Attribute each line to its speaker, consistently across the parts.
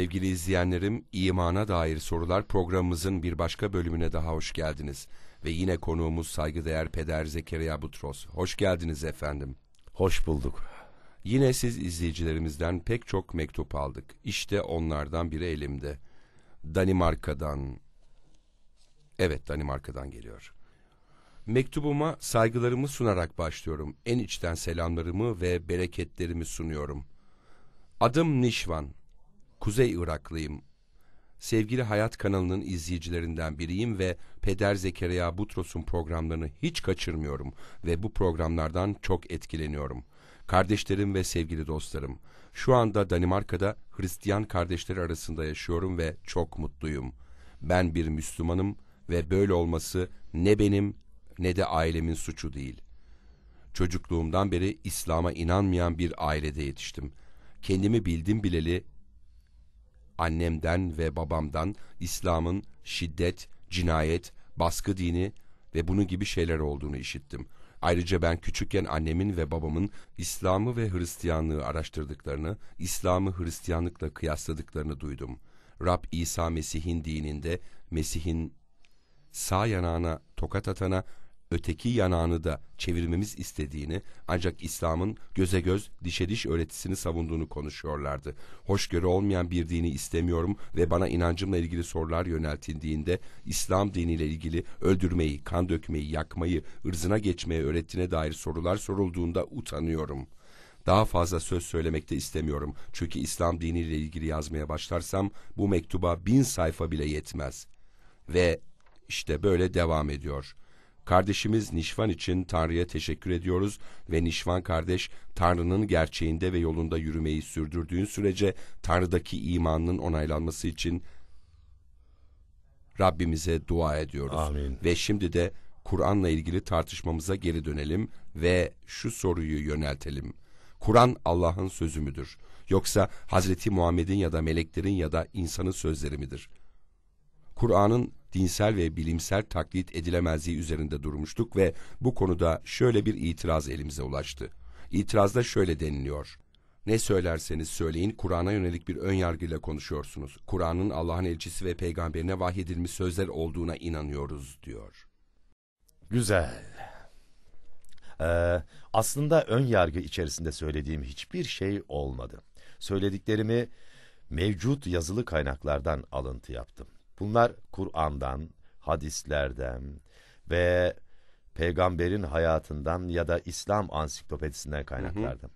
Speaker 1: Sevgili izleyenlerim, imana dair sorular programımızın bir başka bölümüne daha hoş geldiniz. Ve yine konuğumuz saygıdeğer Peder Zekeriya Butros. Hoş geldiniz efendim.
Speaker 2: Hoş bulduk.
Speaker 1: Yine siz izleyicilerimizden pek çok mektup aldık. İşte onlardan biri elimde. Danimarka'dan, evet Danimarka'dan geliyor. Mektubuma saygılarımı sunarak başlıyorum. En içten selamlarımı ve bereketlerimi sunuyorum. Adım Nişvan. Kuzey Iraklıyım. Sevgili Hayat kanalının izleyicilerinden biriyim ve Peder Zekeriya Butros'un programlarını hiç kaçırmıyorum ve bu programlardan çok etkileniyorum. Kardeşlerim ve sevgili dostlarım, şu anda Danimarka'da Hristiyan kardeşleri arasında yaşıyorum ve çok mutluyum. Ben bir Müslümanım ve böyle olması ne benim ne de ailemin suçu değil. Çocukluğumdan beri İslam'a inanmayan bir ailede yetiştim. Kendimi bildim bileli annemden ve babamdan İslam'ın şiddet, cinayet, baskı dini ve bunun gibi şeyler olduğunu işittim. Ayrıca ben küçükken annemin ve babamın İslam'ı ve Hristiyanlığı araştırdıklarını, İslam'ı Hristiyanlıkla kıyasladıklarını duydum. Rab İsa Mesih'in dininde Mesih'in sağ yanağına tokat atana öteki yanağını da çevirmemiz istediğini ancak İslam'ın göze göz dişe diş öğretisini savunduğunu konuşuyorlardı. Hoşgörü olmayan bir dini istemiyorum ve bana inancımla ilgili sorular yöneltildiğinde İslam diniyle ilgili öldürmeyi, kan dökmeyi, yakmayı, ırzına geçmeye öğrettiğine dair sorular sorulduğunda utanıyorum.'' Daha fazla söz söylemekte istemiyorum. Çünkü İslam diniyle ilgili yazmaya başlarsam bu mektuba bin sayfa bile yetmez. Ve işte böyle devam ediyor. Kardeşimiz Nişvan için Tanrı'ya teşekkür ediyoruz ve Nişvan kardeş Tanrı'nın gerçeğinde ve yolunda yürümeyi sürdürdüğün sürece Tanrı'daki imanının onaylanması için Rabbimize dua ediyoruz.
Speaker 2: Amin.
Speaker 1: Ve şimdi de Kur'an'la ilgili tartışmamıza geri dönelim ve şu soruyu yöneltelim. Kur'an Allah'ın sözü müdür? Yoksa Hazreti Muhammed'in ya da meleklerin ya da insanın sözleri midir? Kur'an'ın dinsel ve bilimsel taklit edilemezliği üzerinde durmuştuk ve bu konuda şöyle bir itiraz elimize ulaştı. İtirazda şöyle deniliyor. Ne söylerseniz söyleyin Kur'an'a yönelik bir ön yargıyla konuşuyorsunuz. Kur'an'ın Allah'ın elçisi ve peygamberine vahyedilmiş sözler olduğuna inanıyoruz diyor.
Speaker 2: Güzel. Ee, aslında ön yargı içerisinde söylediğim hiçbir şey olmadı. Söylediklerimi mevcut yazılı kaynaklardan alıntı yaptım. Bunlar Kur'an'dan, hadislerden ve peygamberin hayatından ya da İslam ansiklopedisinden kaynaklardım.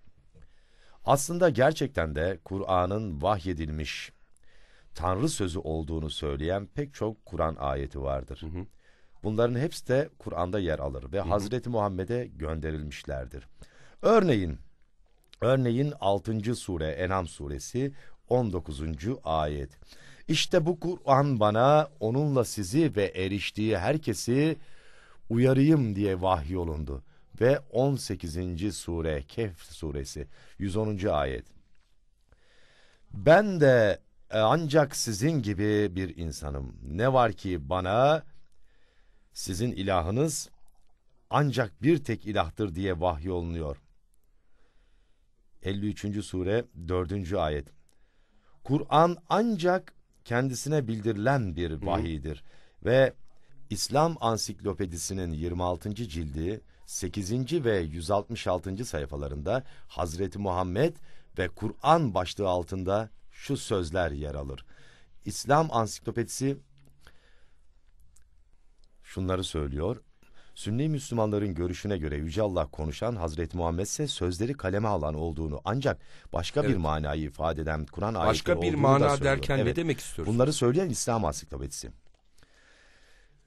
Speaker 2: Aslında gerçekten de Kur'an'ın vahyedilmiş Tanrı sözü olduğunu söyleyen pek çok Kur'an ayeti vardır.
Speaker 1: Hı hı.
Speaker 2: Bunların hepsi de Kur'an'da yer alır ve Hazreti Muhammed'e gönderilmişlerdir. Örneğin, örneğin 6. sure Enam suresi 19. ayet. İşte bu Kur'an bana onunla sizi ve eriştiği herkesi uyarayım diye vahyolundu. Ve 18. sure Kehf suresi 110. ayet. Ben de e, ancak sizin gibi bir insanım. Ne var ki bana sizin ilahınız ancak bir tek ilahtır diye vahyolunuyor. 53. sure 4. ayet. Kur'an ancak kendisine bildirilen bir vahiydir ve İslam Ansiklopedisinin 26. cildi 8. ve 166. sayfalarında Hazreti Muhammed ve Kur'an başlığı altında şu sözler yer alır. İslam Ansiklopedisi şunları söylüyor. Sünni Müslümanların görüşüne göre Yüce Allah konuşan Hazreti Muhammed ise sözleri kaleme alan olduğunu ancak başka bir
Speaker 1: Evet.
Speaker 2: manayı ifade eden Kur'an ayetleri
Speaker 1: Başka bir mana derken ne
Speaker 2: Evet.
Speaker 1: demek istiyorsun?
Speaker 2: Bunları söyleyen İslam Ansiklopedisi.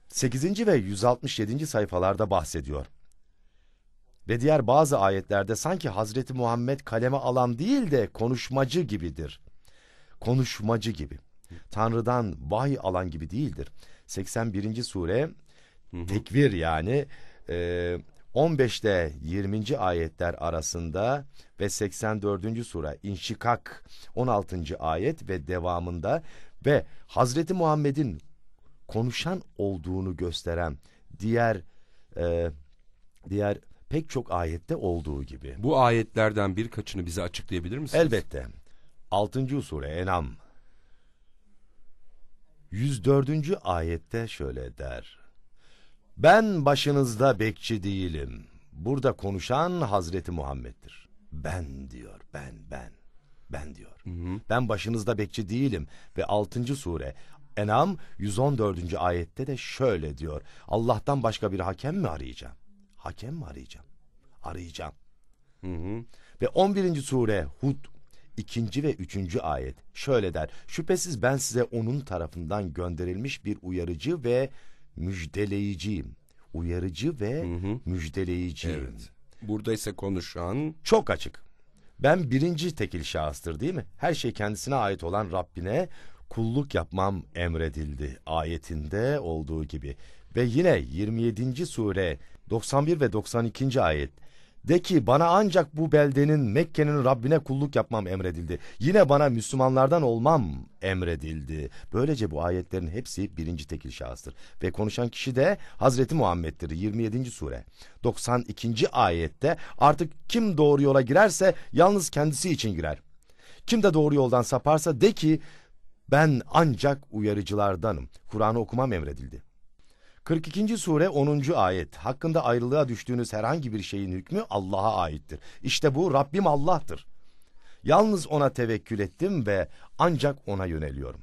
Speaker 2: 8. ve 167. sayfalarda bahsediyor. Ve diğer bazı ayetlerde sanki Hazreti Muhammed kaleme alan değil de konuşmacı gibidir. Konuşmacı gibi. Tanrı'dan vahiy alan gibi değildir. 81. sure tekvir yani e, 15 ile 20. ayetler arasında ve 84. sure İnşikak 16. ayet ve devamında ve Hazreti Muhammed'in konuşan olduğunu gösteren diğer e, diğer pek çok ayette olduğu gibi.
Speaker 1: Bu ayetlerden birkaçını bize açıklayabilir misiniz?
Speaker 2: Elbette. 6. sure Enam 104. ayette şöyle der. Ben başınızda bekçi değilim. Burada konuşan Hazreti Muhammed'dir. Ben diyor, ben, ben, ben diyor. Ben başınızda bekçi değilim. Ve 6. sure Enam 114. ayette de şöyle diyor. Allah'tan başka bir hakem mi arayacağım? Hakem mi arayacağım? Arayacağım. Ve 11. sure Hud 2. ve 3. ayet şöyle der. Şüphesiz ben size onun tarafından gönderilmiş bir uyarıcı ve müjdeleyiciyim. Uyarıcı ve müjdeleyiciyim.
Speaker 1: Evet. Burada ise konuşan
Speaker 2: Çok açık. Ben birinci tekil şahıstır değil mi? Her şey kendisine ait olan Rabbine kulluk yapmam emredildi ayetinde olduğu gibi. Ve yine 27. sure 91 ve 92. ayet. De ki bana ancak bu beldenin Mekke'nin Rabbine kulluk yapmam emredildi. Yine bana Müslümanlardan olmam emredildi. Böylece bu ayetlerin hepsi birinci tekil şahıstır. Ve konuşan kişi de Hazreti Muhammed'dir 27. sure. 92. ayette artık kim doğru yola girerse yalnız kendisi için girer. Kim de doğru yoldan saparsa de ki ben ancak uyarıcılardanım. Kur'an'ı okumam emredildi. 42. sure 10. ayet. Hakkında ayrılığa düştüğünüz herhangi bir şeyin hükmü Allah'a aittir. İşte bu Rabbim Allah'tır. Yalnız ona tevekkül ettim ve ancak ona yöneliyorum.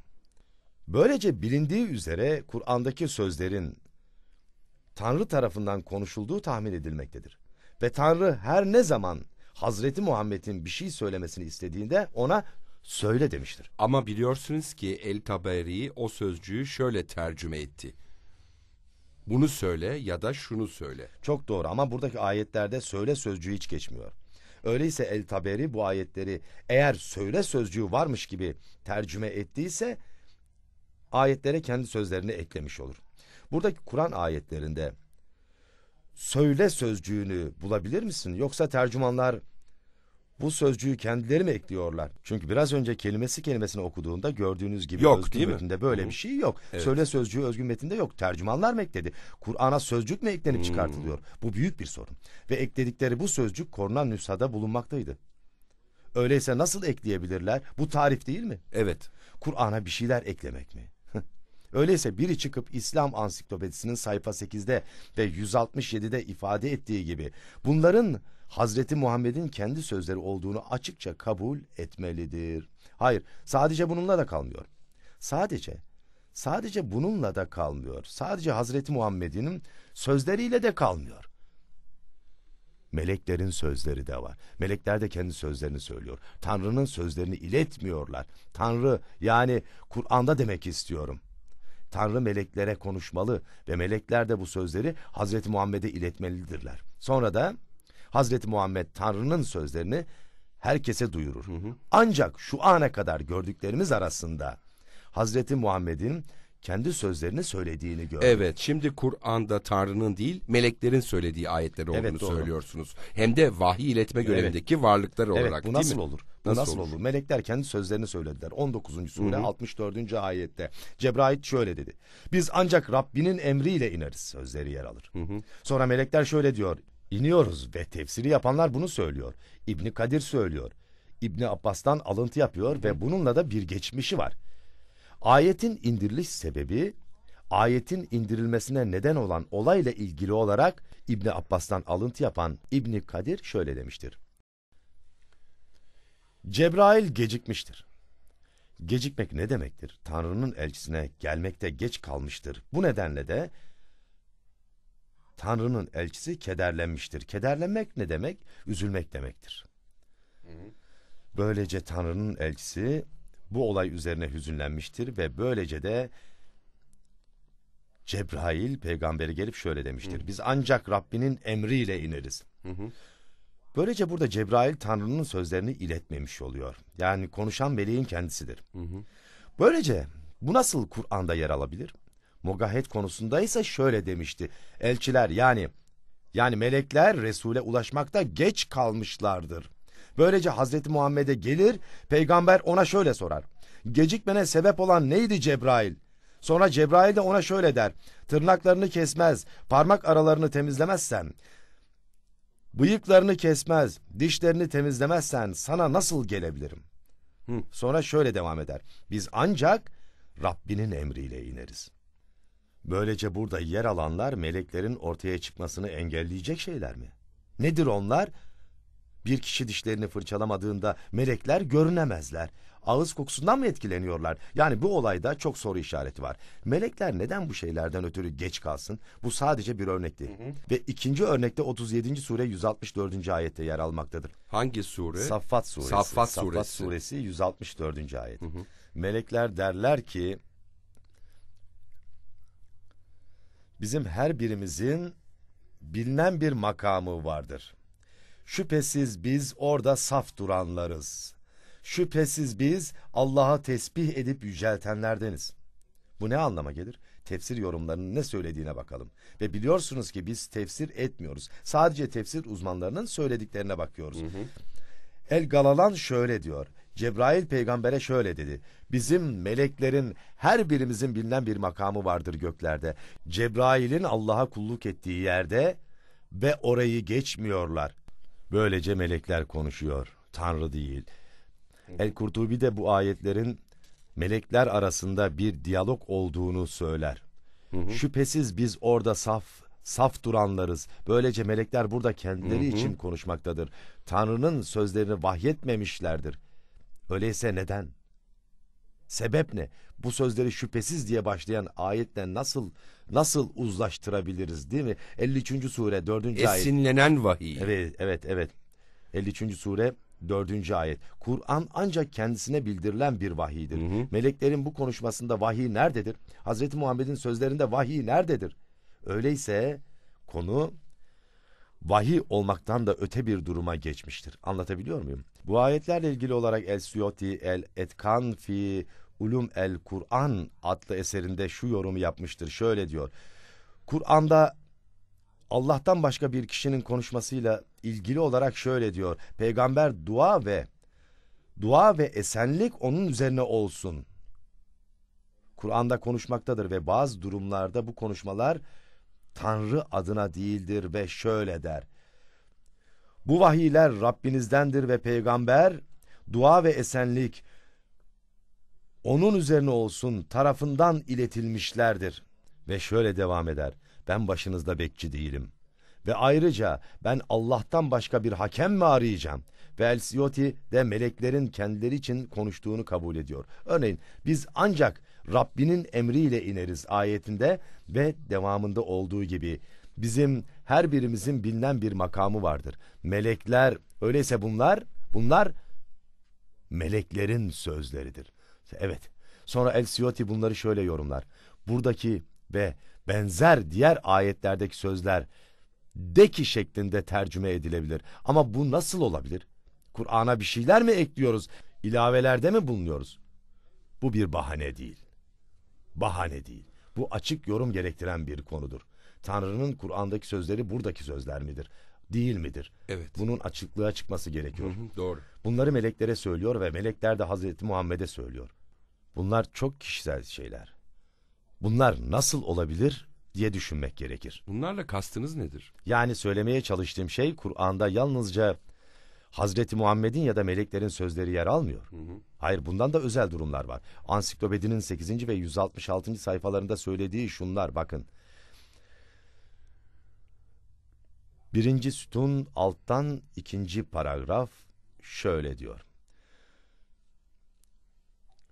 Speaker 2: Böylece bilindiği üzere Kur'an'daki sözlerin Tanrı tarafından konuşulduğu tahmin edilmektedir. Ve Tanrı her ne zaman Hazreti Muhammed'in bir şey söylemesini istediğinde ona söyle demiştir.
Speaker 1: ama biliyorsunuz ki El Taberi o sözcüğü şöyle tercüme etti. Bunu söyle ya da şunu söyle.
Speaker 2: Çok doğru ama buradaki ayetlerde söyle sözcüğü hiç geçmiyor. Öyleyse El Taberi bu ayetleri eğer söyle sözcüğü varmış gibi tercüme ettiyse ayetlere kendi sözlerini eklemiş olur. Buradaki Kur'an ayetlerinde söyle sözcüğünü bulabilir misin? Yoksa tercümanlar bu sözcüğü kendileri mi ekliyorlar? Çünkü biraz önce kelimesi kelimesini okuduğunda gördüğünüz gibi
Speaker 1: Yok,
Speaker 2: özgün
Speaker 1: değil mi?
Speaker 2: metinde böyle
Speaker 1: Hı.
Speaker 2: bir şey yok.
Speaker 1: Evet.
Speaker 2: Söyle sözcüğü özgün metinde yok. Tercümanlar mı ekledi? Kur'an'a sözcük mü eklenip çıkartılıyor? Bu büyük bir sorun. Ve ekledikleri bu sözcük korunan nüshada bulunmaktaydı. Öyleyse nasıl ekleyebilirler? Bu tarif değil mi?
Speaker 1: Evet.
Speaker 2: Kur'an'a bir şeyler eklemek mi? Öyleyse biri çıkıp İslam Ansiklopedisinin sayfa 8'de ve 167'de ifade ettiği gibi bunların Hazreti Muhammed'in kendi sözleri olduğunu açıkça kabul etmelidir. Hayır, sadece bununla da kalmıyor. Sadece, sadece bununla da kalmıyor. Sadece Hazreti Muhammed'in sözleriyle de kalmıyor. Meleklerin sözleri de var. Melekler de kendi sözlerini söylüyor. Tanrı'nın sözlerini iletmiyorlar. Tanrı yani Kur'an'da demek istiyorum. Tanrı meleklere konuşmalı ve melekler de bu sözleri Hazreti Muhammed'e iletmelidirler. Sonra da Hazreti Muhammed Tanrı'nın sözlerini herkese duyurur. Ancak şu ana kadar gördüklerimiz arasında Hazreti Muhammed'in kendi sözlerini söylediğini gördük.
Speaker 1: Evet, şimdi Kur'an'da Tanrı'nın değil, meleklerin söylediği ayetler olduğunu
Speaker 2: Evet, doğru.
Speaker 1: söylüyorsunuz. Hem de vahiy iletme görevindeki varlıklar
Speaker 2: Evet
Speaker 1: olarak
Speaker 2: bu
Speaker 1: değil
Speaker 2: nasıl
Speaker 1: mi?
Speaker 2: olur? Bu
Speaker 1: Nasıl
Speaker 2: nasıl,
Speaker 1: olur?
Speaker 2: olur? Melekler kendi sözlerini söylediler. 19. sure 64. ayette. Cebrail şöyle dedi. Biz ancak Rabbinin emriyle ineriz sözleri yer alır. Sonra melekler şöyle diyor. İniyoruz ve tefsiri yapanlar bunu söylüyor. İbni Kadir söylüyor. İbni Abbas'tan alıntı yapıyor ve bununla da bir geçmişi var. Ayetin indiriliş sebebi ayetin indirilmesine neden olan olayla ilgili olarak İbni Abbas'tan alıntı yapan İbni Kadir şöyle demiştir. Cebrail gecikmiştir. Gecikmek ne demektir? Tanrı'nın elçisine gelmekte geç kalmıştır. Bu nedenle de Tanrı'nın elçisi kederlenmiştir. Kederlenmek ne demek? Üzülmek demektir. Böylece Tanrı'nın elçisi bu olay üzerine hüzünlenmiştir ve böylece de Cebrail peygamberi gelip şöyle demiştir. Biz ancak Rabbinin emriyle ineriz. Böylece burada Cebrail Tanrı'nın sözlerini iletmemiş oluyor. Yani konuşan meleğin kendisidir. Böylece bu nasıl Kur'an'da yer alabilir? Mogahet konusunda ise şöyle demişti. Elçiler yani yani melekler Resul'e ulaşmakta geç kalmışlardır. Böylece Hazreti Muhammed'e gelir, peygamber ona şöyle sorar. Gecikmene sebep olan neydi Cebrail? Sonra Cebrail de ona şöyle der. Tırnaklarını kesmez, parmak aralarını temizlemezsen, bıyıklarını kesmez, dişlerini temizlemezsen sana nasıl gelebilirim? Sonra şöyle devam eder. Biz ancak Rabbinin emriyle ineriz. Böylece burada yer alanlar meleklerin ortaya çıkmasını engelleyecek şeyler mi? Nedir onlar? Bir kişi dişlerini fırçalamadığında melekler görünemezler. Ağız kokusundan mı etkileniyorlar? Yani bu olayda çok soru işareti var. Melekler neden bu şeylerden ötürü geç kalsın? Bu sadece bir örnekti. Ve ikinci örnekte 37. sure 164. ayette yer almaktadır.
Speaker 1: Hangi sure?
Speaker 2: Saffat suresi.
Speaker 1: Saffat suresi.
Speaker 2: suresi 164. ayet. Melekler derler ki bizim her birimizin bilinen bir makamı vardır. Şüphesiz biz orada saf duranlarız. Şüphesiz biz Allah'a tesbih edip yüceltenlerdeniz. Bu ne anlama gelir? Tefsir yorumlarının ne söylediğine bakalım. Ve biliyorsunuz ki biz tefsir etmiyoruz. Sadece tefsir uzmanlarının söylediklerine bakıyoruz. El Galalan şöyle diyor. Cebrail peygambere şöyle dedi. Bizim meleklerin her birimizin bilinen bir makamı vardır göklerde. Cebrail'in Allah'a kulluk ettiği yerde ve orayı geçmiyorlar. Böylece melekler konuşuyor. Tanrı değil. El Kurtubi de bu ayetlerin melekler arasında bir diyalog olduğunu söyler. Şüphesiz biz orada saf saf duranlarız. Böylece melekler burada kendileri için konuşmaktadır. Tanrı'nın sözlerini vahyetmemişlerdir. Öyleyse neden? Sebep ne? Bu sözleri şüphesiz diye başlayan ayetle nasıl nasıl uzlaştırabiliriz değil mi? 53. sure 4. ayet.
Speaker 1: Esinlenen vahiy.
Speaker 2: Evet, evet, evet. 53. sure 4. ayet. Kur'an ancak kendisine bildirilen bir vahiydir. Meleklerin bu konuşmasında vahiy nerededir? Hazreti Muhammed'in sözlerinde vahiy nerededir? Öyleyse konu vahiy olmaktan da öte bir duruma geçmiştir. Anlatabiliyor muyum? Bu ayetlerle ilgili olarak El Suyoti El Etkan fi Ulum El Kur'an adlı eserinde şu yorumu yapmıştır. Şöyle diyor. Kur'an'da Allah'tan başka bir kişinin konuşmasıyla ilgili olarak şöyle diyor. Peygamber dua ve dua ve esenlik onun üzerine olsun. Kur'an'da konuşmaktadır ve bazı durumlarda bu konuşmalar Tanrı adına değildir ve şöyle der. Bu vahiyler Rabbinizdendir ve peygamber dua ve esenlik onun üzerine olsun tarafından iletilmişlerdir. Ve şöyle devam eder. Ben başınızda bekçi değilim. Ve ayrıca ben Allah'tan başka bir hakem mi arayacağım? Ve El-Siyoti de meleklerin kendileri için konuştuğunu kabul ediyor. Örneğin biz ancak Rabbinin emriyle ineriz ayetinde ve devamında olduğu gibi bizim her birimizin bilinen bir makamı vardır. Melekler öyleyse bunlar bunlar meleklerin sözleridir. Evet. Sonra El Siyoti bunları şöyle yorumlar. Buradaki ve benzer diğer ayetlerdeki sözler de ki şeklinde tercüme edilebilir. Ama bu nasıl olabilir? Kur'an'a bir şeyler mi ekliyoruz? İlavelerde mi bulunuyoruz? Bu bir bahane değil. Bahane değil. Bu açık yorum gerektiren bir konudur. Tanrı'nın Kur'an'daki sözleri buradaki sözler midir? Değil midir?
Speaker 1: Evet.
Speaker 2: Bunun açıklığa çıkması gerekiyor.
Speaker 1: Hı hı, Doğru.
Speaker 2: Bunları meleklere söylüyor ve melekler de Hazreti Muhammed'e söylüyor. Bunlar çok kişisel şeyler. Bunlar nasıl olabilir diye düşünmek gerekir.
Speaker 1: Bunlarla kastınız nedir?
Speaker 2: Yani söylemeye çalıştığım şey Kur'an'da yalnızca Hazreti Muhammed'in ya da meleklerin sözleri yer almıyor. Hayır bundan da özel durumlar var. Ansiklopedinin 8. ve 166. sayfalarında söylediği şunlar bakın. Birinci sütun alttan ikinci paragraf şöyle diyor.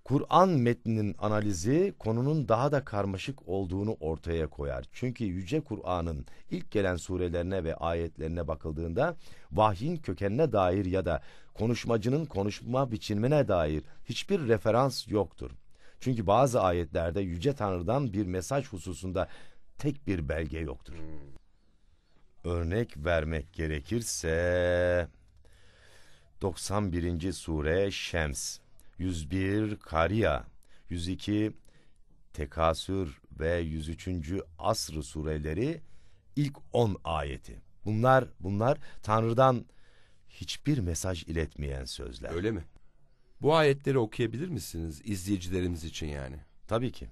Speaker 2: Kur'an metninin analizi konunun daha da karmaşık olduğunu ortaya koyar. Çünkü Yüce Kur'an'ın ilk gelen surelerine ve ayetlerine bakıldığında vahyin kökenine dair ya da konuşmacının konuşma biçimine dair hiçbir referans yoktur. Çünkü bazı ayetlerde Yüce Tanrı'dan bir mesaj hususunda tek bir belge yoktur. Örnek vermek gerekirse 91. sure Şems 101 Kariya, 102 Tekasür ve 103. Asr sureleri ilk 10 ayeti. Bunlar bunlar Tanrı'dan hiçbir mesaj iletmeyen sözler.
Speaker 1: Öyle mi? Bu ayetleri okuyabilir misiniz izleyicilerimiz için yani?
Speaker 2: Tabii ki.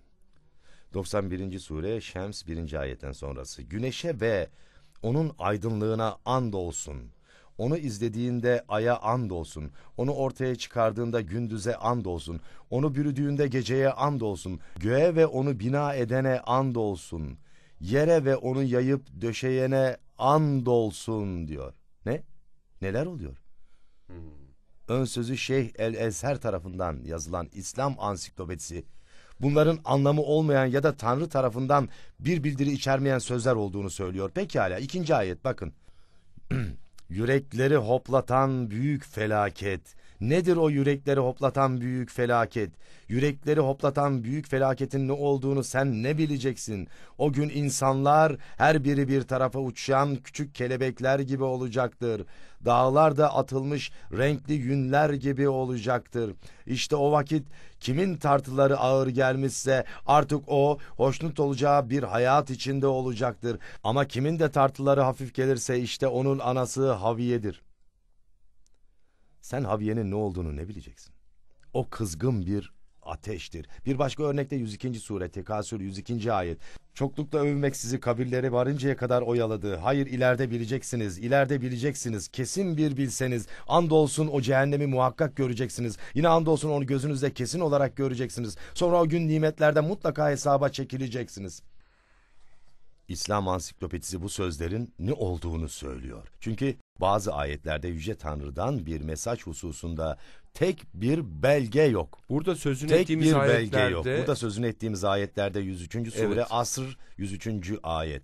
Speaker 2: 91. sure Şems 1. ayetten sonrası. Güneşe ve onun aydınlığına and olsun. Onu izlediğinde aya and olsun. Onu ortaya çıkardığında gündüze and olsun. Onu bürüdüğünde geceye and olsun. Göğe ve onu bina edene and olsun. Yere ve onu yayıp döşeyene and olsun diyor. Ne? Neler oluyor? Ön sözü Şeyh El Ezher tarafından yazılan İslam ansiklopedisi bunların anlamı olmayan ya da Tanrı tarafından bir bildiri içermeyen sözler olduğunu söylüyor. Pekala ikinci ayet bakın. Yürekleri hoplatan büyük felaket. Nedir o yürekleri hoplatan büyük felaket? Yürekleri hoplatan büyük felaketin ne olduğunu sen ne bileceksin? O gün insanlar her biri bir tarafa uçan küçük kelebekler gibi olacaktır. Dağlar da atılmış renkli yünler gibi olacaktır. İşte o vakit kimin tartıları ağır gelmişse artık o hoşnut olacağı bir hayat içinde olacaktır. Ama kimin de tartıları hafif gelirse işte onun anası Haviye'dir. Sen Haviye'nin ne olduğunu ne bileceksin? O kızgın bir ateştir. Bir başka örnekte 102. sure Tekasür 102. ayet. Çoklukla övmek sizi kabirlere varıncaya kadar oyaladı. Hayır ileride bileceksiniz, ileride bileceksiniz. Kesin bir bilseniz, andolsun o cehennemi muhakkak göreceksiniz. Yine andolsun onu gözünüzde kesin olarak göreceksiniz. Sonra o gün nimetlerde mutlaka hesaba çekileceksiniz. İslam ansiklopedisi bu sözlerin ne olduğunu söylüyor. Çünkü bazı ayetlerde Yüce Tanrı'dan bir mesaj hususunda tek bir belge yok.
Speaker 1: Burada sözünü
Speaker 2: Tek
Speaker 1: ettiğimiz
Speaker 2: bir
Speaker 1: ayetlerde
Speaker 2: belge yok. Burada sözünü ettiğimiz ayetlerde 103. sure
Speaker 1: Evet.
Speaker 2: Asr 103. ayet.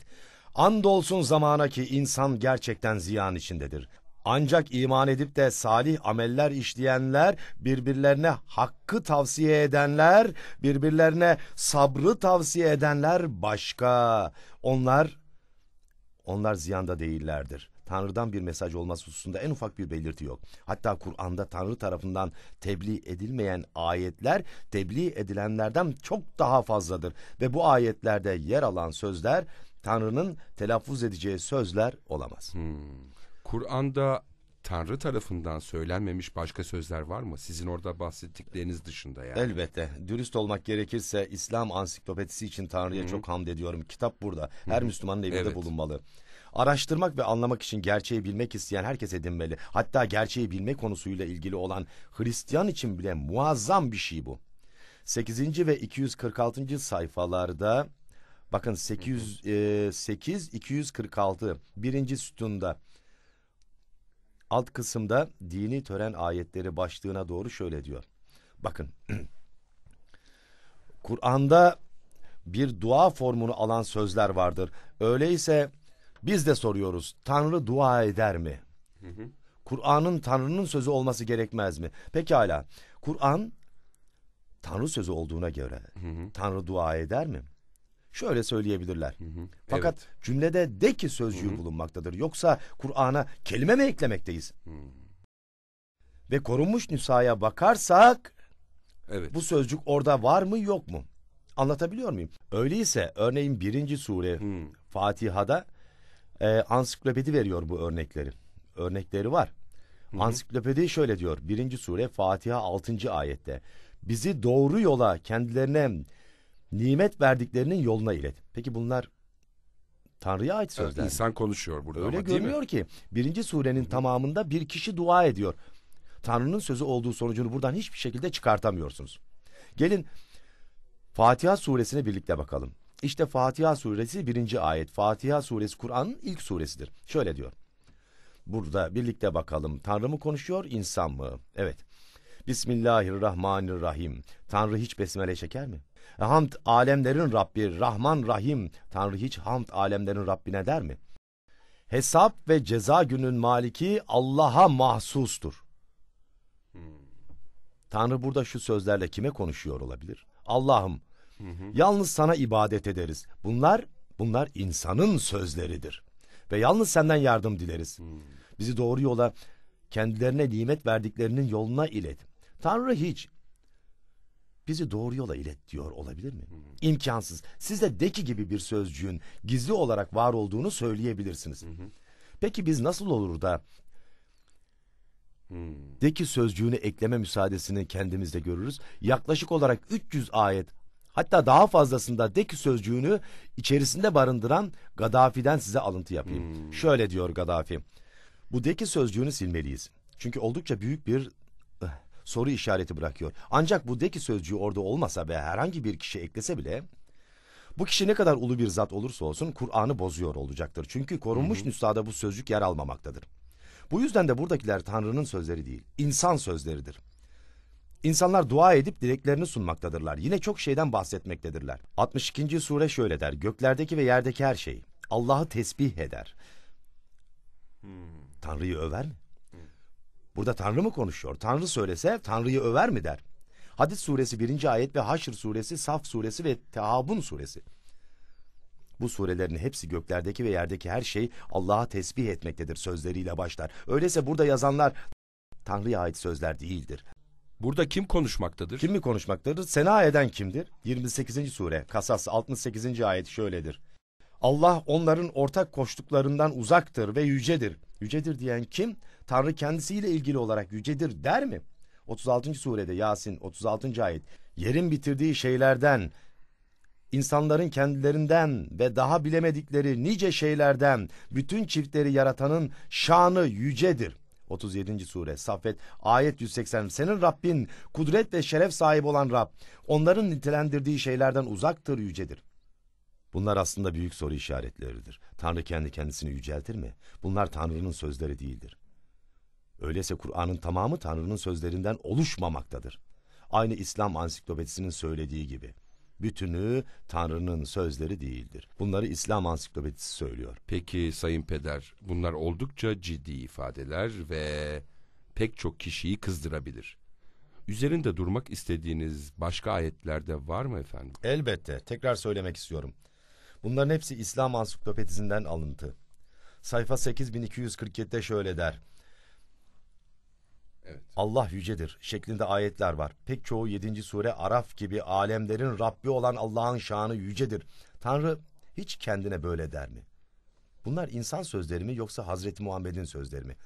Speaker 2: Andolsun zamana ki insan gerçekten ziyan içindedir. Ancak iman edip de salih ameller işleyenler, birbirlerine hakkı tavsiye edenler, birbirlerine sabrı tavsiye edenler başka. Onlar onlar ziyanda değillerdir. Tanrı'dan bir mesaj olması hususunda en ufak bir belirti yok. Hatta Kur'an'da Tanrı tarafından tebliğ edilmeyen ayetler tebliğ edilenlerden çok daha fazladır. Ve bu ayetlerde yer alan sözler Tanrı'nın telaffuz edeceği sözler olamaz.
Speaker 1: Kur'an'da Tanrı tarafından söylenmemiş başka sözler var mı? Sizin orada bahsettikleriniz dışında yani.
Speaker 2: Elbette. Dürüst olmak gerekirse İslam ansiklopedisi için Tanrı'ya çok hamd ediyorum. Kitap burada. Her Müslümanın evinde
Speaker 1: Evet.
Speaker 2: bulunmalı. Araştırmak ve anlamak için gerçeği bilmek isteyen herkes edinmeli. Hatta gerçeği bilme konusuyla ilgili olan Hristiyan için bile muazzam bir şey bu. 8. ve 246. sayfalarda bakın 808 246 birinci sütunda alt kısımda dini tören ayetleri başlığına doğru şöyle diyor. Bakın Kur'an'da bir dua formunu alan sözler vardır. Öyleyse biz de soruyoruz. Tanrı dua eder mi? Kur'an'ın Tanrı'nın sözü olması gerekmez mi? Pekala. Kur'an Tanrı sözü olduğuna göre Tanrı dua eder mi? Şöyle söyleyebilirler. Fakat cümlede de ki sözcüğü bulunmaktadır. Yoksa Kur'an'a kelime mi eklemekteyiz? Ve korunmuş nüshaya bakarsak
Speaker 1: Evet.
Speaker 2: bu sözcük orada var mı yok mu? Anlatabiliyor muyum? Öyleyse örneğin birinci sure
Speaker 1: Hmm.
Speaker 2: Fatiha'da e, ansiklopedi veriyor bu örnekleri. Örnekleri var. Ansiklopedi şöyle diyor. Birinci sure Fatiha 6. ayette. Bizi doğru yola kendilerine nimet verdiklerinin yoluna ilet. Peki bunlar Tanrı'ya ait
Speaker 1: Evet,
Speaker 2: sözler. mi?
Speaker 1: İnsan konuşuyor burada
Speaker 2: Öyle
Speaker 1: ama değil mi?
Speaker 2: görünüyor ki birinci surenin tamamında bir kişi dua ediyor. Tanrı'nın sözü olduğu sonucunu buradan hiçbir şekilde çıkartamıyorsunuz. Gelin Fatiha suresine birlikte bakalım. İşte Fatiha suresi birinci ayet. Fatiha suresi Kur'an'ın ilk suresidir. Şöyle diyor. Burada birlikte bakalım. Tanrı mı konuşuyor, insan mı? Evet. Bismillahirrahmanirrahim. Tanrı hiç besmele çeker mi? Hamd alemlerin Rabbi, Rahman Rahim. Tanrı hiç hamd alemlerin Rabbine der mi? Hesap ve ceza günün maliki Allah'a mahsustur. Tanrı burada şu sözlerle kime konuşuyor olabilir? Allah'ım, yalnız sana ibadet ederiz. Bunlar, bunlar insanın sözleridir. Ve yalnız senden yardım dileriz. Bizi doğru yola, kendilerine nimet verdiklerinin yoluna ilet. Tanrı hiç bizi doğru yola ilet diyor olabilir mi? İmkansız. Siz de deki gibi bir sözcüğün gizli olarak var olduğunu söyleyebilirsiniz. Peki biz nasıl olur da deki sözcüğünü ekleme müsaadesini kendimizde görürüz? Yaklaşık olarak 300 ayet hatta daha fazlasında deki sözcüğünü içerisinde barındıran Gaddafi'den size alıntı yapayım. Şöyle diyor Gaddafi. Bu deki sözcüğünü silmeliyiz. Çünkü oldukça büyük bir soru işareti bırakıyor. Ancak bu deki sözcüğü orada olmasa ve herhangi bir kişi eklese bile bu kişi ne kadar ulu bir zat olursa olsun Kur'an'ı bozuyor olacaktır. Çünkü korunmuş nüshada bu sözcük yer almamaktadır. Bu yüzden de buradakiler Tanrı'nın sözleri değil, insan sözleridir. İnsanlar dua edip dileklerini sunmaktadırlar. Yine çok şeyden bahsetmektedirler. 62. sure şöyle der. Göklerdeki ve yerdeki her şey Allah'ı tesbih eder. Tanrı'yı över mi? Burada Tanrı mı konuşuyor? Tanrı söylese Tanrı'yı över mi der? Hadis suresi 1. ayet ve Haşr suresi, Saf suresi ve Tehabun suresi. Bu surelerin hepsi göklerdeki ve yerdeki her şey Allah'a tesbih etmektedir sözleriyle başlar. Öyleyse burada yazanlar Tanrı'ya ait sözler değildir.
Speaker 1: Burada kim konuşmaktadır?
Speaker 2: Kim mi konuşmaktadır? Sena eden kimdir? 28. sure Kasas 68. ayet şöyledir. Allah onların ortak koştuklarından uzaktır ve yücedir. Yücedir diyen kim? Tanrı kendisiyle ilgili olarak yücedir der mi? 36. surede Yasin 36. ayet. Yerin bitirdiği şeylerden, insanların kendilerinden ve daha bilemedikleri nice şeylerden bütün çiftleri yaratanın şanı yücedir. 37. sure Saffet ayet 180 Senin Rabbin kudret ve şeref sahibi olan Rab onların nitelendirdiği şeylerden uzaktır yücedir. Bunlar aslında büyük soru işaretleridir. Tanrı kendi kendisini yüceltir mi? Bunlar Tanrı'nın sözleri değildir. Öyleyse Kur'an'ın tamamı Tanrı'nın sözlerinden oluşmamaktadır. Aynı İslam ansiklopedisinin söylediği gibi. Bütünü Tanrı'nın sözleri değildir. Bunları İslam ansiklopedisi söylüyor.
Speaker 1: Peki Sayın Peder, bunlar oldukça ciddi ifadeler ve pek çok kişiyi kızdırabilir. Üzerinde durmak istediğiniz başka ayetlerde var mı efendim?
Speaker 2: Elbette. Tekrar söylemek istiyorum. Bunların hepsi İslam ansiklopedisinden alıntı. Sayfa 8247'de şöyle der.
Speaker 1: Evet.
Speaker 2: Allah yücedir şeklinde ayetler var. Pek çoğu 7. sure Araf gibi alemlerin Rabbi olan Allah'ın şanı yücedir. Tanrı hiç kendine böyle der mi? Bunlar insan sözleri mi yoksa Hazreti Muhammed'in sözleri mi?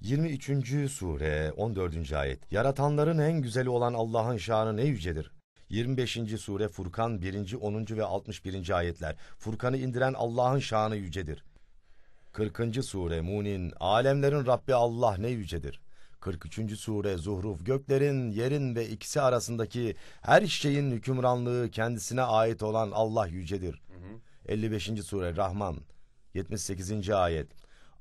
Speaker 2: 23. sure 14. ayet. Yaratanların en güzeli olan Allah'ın şanı ne yücedir. 25. sure Furkan 1. 10. ve 61. ayetler. Furkan'ı indiren Allah'ın şanı yücedir. 40. sure Munin alemlerin Rabbi Allah ne yücedir. 43. sure Zuhruf göklerin, yerin ve ikisi arasındaki her şeyin hükümranlığı kendisine ait olan Allah yücedir. 55. sure Rahman 78. ayet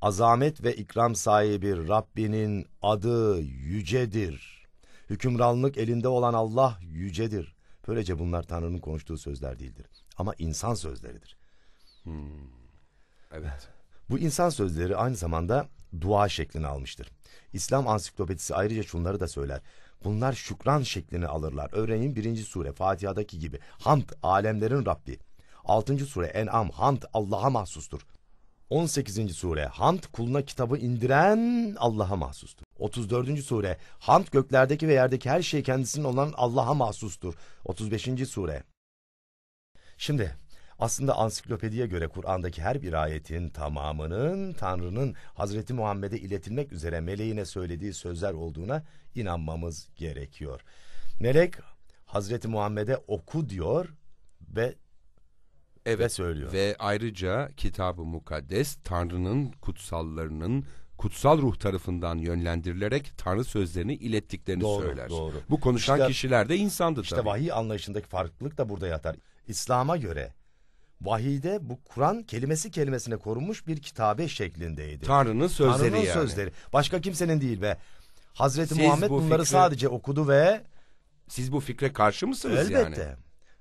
Speaker 2: Azamet ve ikram sahibi Rabbinin adı yücedir. Hükümranlık elinde olan Allah yücedir. Böylece bunlar Tanrı'nın konuştuğu sözler değildir. Ama insan sözleridir.
Speaker 1: Evet.
Speaker 2: Bu insan sözleri aynı zamanda dua şeklini almıştır. İslam ansiklopedisi ayrıca şunları da söyler. Bunlar şükran şeklini alırlar. Örneğin birinci sure Fatiha'daki gibi. Hamd alemlerin Rabbi. Altıncı sure En'am hamd Allah'a mahsustur. 18. sure Hamd kuluna kitabı indiren Allah'a mahsustur. 34. sure Hamd göklerdeki ve yerdeki her şey kendisinin olan Allah'a mahsustur. 35. sure Şimdi aslında ansiklopediye göre Kur'an'daki her bir ayetin tamamının Tanrı'nın Hazreti Muhammed'e iletilmek üzere meleğine söylediği sözler olduğuna inanmamız gerekiyor. Melek Hazreti Muhammed'e oku diyor ve
Speaker 1: Evet
Speaker 2: söylüyor.
Speaker 1: Ve ayrıca Kitab-ı Mukaddes Tanrı'nın kutsallarının kutsal ruh tarafından yönlendirilerek Tanrı sözlerini ilettiklerini
Speaker 2: Doğru,
Speaker 1: söyler.
Speaker 2: doğru.
Speaker 1: Bu konuşan
Speaker 2: İşte-
Speaker 1: kişiler de insandı
Speaker 2: İşte
Speaker 1: tabii.
Speaker 2: vahiy anlayışındaki farklılık da burada yatar. İslam'a göre vahiyde bu Kur'an kelimesi kelimesine korunmuş bir kitabe şeklindeydi.
Speaker 1: Tanrı'nın sözleri
Speaker 2: Tanrı'nın
Speaker 1: yani.
Speaker 2: sözleri. Başka kimsenin değil ve Hazreti
Speaker 1: Siz
Speaker 2: Muhammed
Speaker 1: bu
Speaker 2: bunları
Speaker 1: fikri-
Speaker 2: sadece okudu ve
Speaker 1: Siz bu fikre karşı mısınız
Speaker 2: elbette
Speaker 1: yani?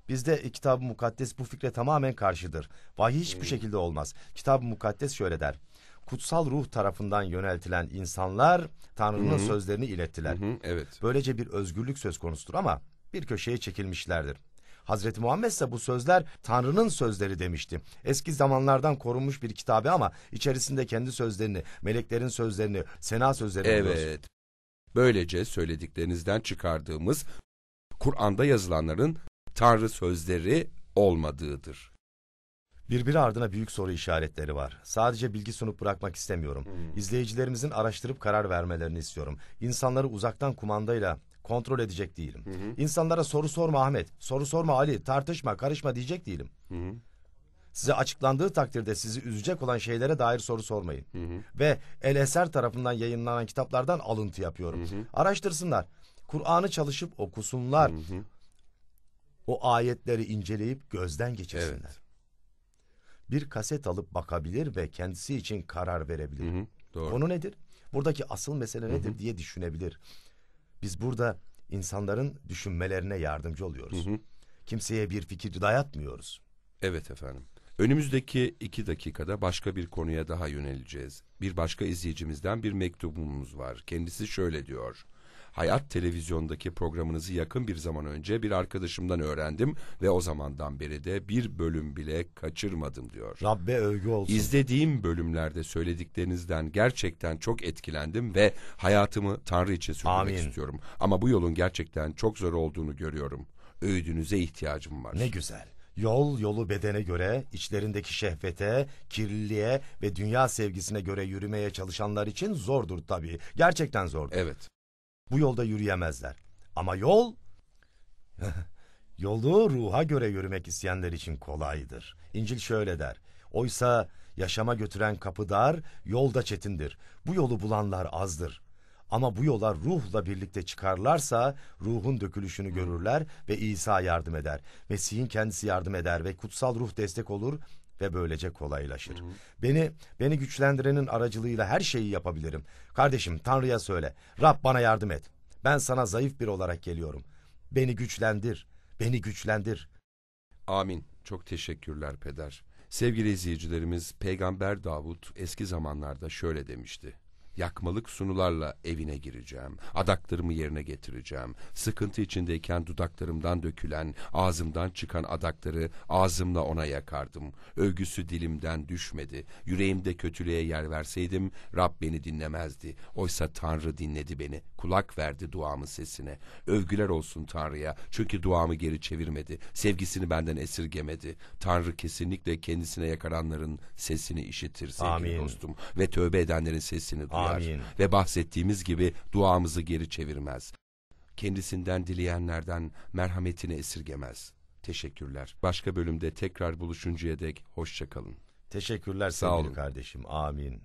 Speaker 2: bizde Kitab-ı Mukaddes bu fikre tamamen karşıdır. Vahiy hiçbir şekilde olmaz. Kitab-ı Mukaddes şöyle der. Kutsal ruh tarafından yöneltilen insanlar Tanrı'nın sözlerini ilettiler.
Speaker 1: Hı, evet.
Speaker 2: Böylece bir özgürlük söz konusudur ama bir köşeye çekilmişlerdir. Hazreti Muhammed ise bu sözler Tanrı'nın sözleri demişti. Eski zamanlardan korunmuş bir kitabe ama içerisinde kendi sözlerini, meleklerin sözlerini, sena sözlerini buluyoruz.
Speaker 1: Evet. Böylece söylediklerinizden çıkardığımız Kur'an'da yazılanların Tanrı sözleri olmadığıdır.
Speaker 2: Birbiri ardına büyük soru işaretleri var. Sadece bilgi sunup bırakmak istemiyorum.
Speaker 1: Hmm.
Speaker 2: İzleyicilerimizin araştırıp karar vermelerini istiyorum. İnsanları uzaktan kumandayla kontrol edecek değilim. İnsanlara soru sorma Ahmet, soru sorma Ali, tartışma, karışma diyecek değilim.
Speaker 1: Hı hı.
Speaker 2: Size açıklandığı takdirde sizi üzecek olan şeylere dair soru sormayın. Ve El Eser tarafından yayınlanan kitaplardan alıntı yapıyorum. Araştırsınlar. Kur'an'ı çalışıp okusunlar. O ayetleri inceleyip gözden geçirsinler.
Speaker 1: Evet.
Speaker 2: Bir kaset alıp bakabilir ve kendisi için karar verebilir.
Speaker 1: Hı hı, doğru.
Speaker 2: Konu nedir? Buradaki asıl mesele nedir diye düşünebilir. Biz burada insanların düşünmelerine yardımcı oluyoruz. Kimseye bir fikir dayatmıyoruz.
Speaker 1: Evet efendim. Önümüzdeki iki dakikada başka bir konuya daha yöneleceğiz. Bir başka izleyicimizden bir mektubumuz var. Kendisi şöyle diyor. Hayat televizyondaki programınızı yakın bir zaman önce bir arkadaşımdan öğrendim ve o zamandan beri de bir bölüm bile kaçırmadım diyor.
Speaker 2: Rabbe övgü olsun.
Speaker 1: İzlediğim bölümlerde söylediklerinizden gerçekten çok etkilendim ve hayatımı Tanrı için sürdürmek
Speaker 2: Amin.
Speaker 1: istiyorum. Ama bu yolun gerçekten çok zor olduğunu görüyorum. Öğüdünüze ihtiyacım var.
Speaker 2: Ne güzel. Yol yolu bedene göre, içlerindeki şehvete, kirliliğe ve dünya sevgisine göre yürümeye çalışanlar için zordur tabii. Gerçekten zordur.
Speaker 1: Evet.
Speaker 2: Bu yolda yürüyemezler. Ama yol yolu ruha göre yürümek isteyenler için kolaydır. İncil şöyle der. Oysa yaşama götüren kapı dar, yol da çetindir. Bu yolu bulanlar azdır. Ama bu yola ruhla birlikte çıkarlarsa ruhun dökülüşünü görürler ve İsa yardım eder. Mesih'in kendisi yardım eder ve kutsal ruh destek olur ve böylece kolaylaşır. Beni beni güçlendirenin aracılığıyla her şeyi yapabilirim. Kardeşim Tanrı'ya söyle. Rab bana yardım et. Ben sana zayıf bir olarak geliyorum. Beni güçlendir. Beni güçlendir.
Speaker 1: Amin. Çok teşekkürler peder. Sevgili izleyicilerimiz, Peygamber Davut eski zamanlarda şöyle demişti. Yakmalık sunularla evine gireceğim. Adaklarımı yerine getireceğim. Sıkıntı içindeyken dudaklarımdan dökülen, ağzımdan çıkan adakları ağzımla ona yakardım. Övgüsü dilimden düşmedi. Yüreğimde kötülüğe yer verseydim Rab beni dinlemezdi. Oysa Tanrı dinledi beni. Kulak verdi duamın sesine. Övgüler olsun Tanrı'ya. Çünkü duamı geri çevirmedi. Sevgisini benden esirgemedi. Tanrı kesinlikle kendisine yakaranların sesini işitir sevgili
Speaker 2: Amin.
Speaker 1: dostum. Ve tövbe edenlerin sesini duyar eder.
Speaker 2: Amin.
Speaker 1: Ve bahsettiğimiz gibi duamızı geri çevirmez. Kendisinden dileyenlerden merhametini esirgemez. Teşekkürler. Başka bölümde tekrar buluşuncaya dek hoşçakalın.
Speaker 2: Teşekkürler
Speaker 1: Sağ
Speaker 2: sevgili
Speaker 1: olun.
Speaker 2: kardeşim. Amin.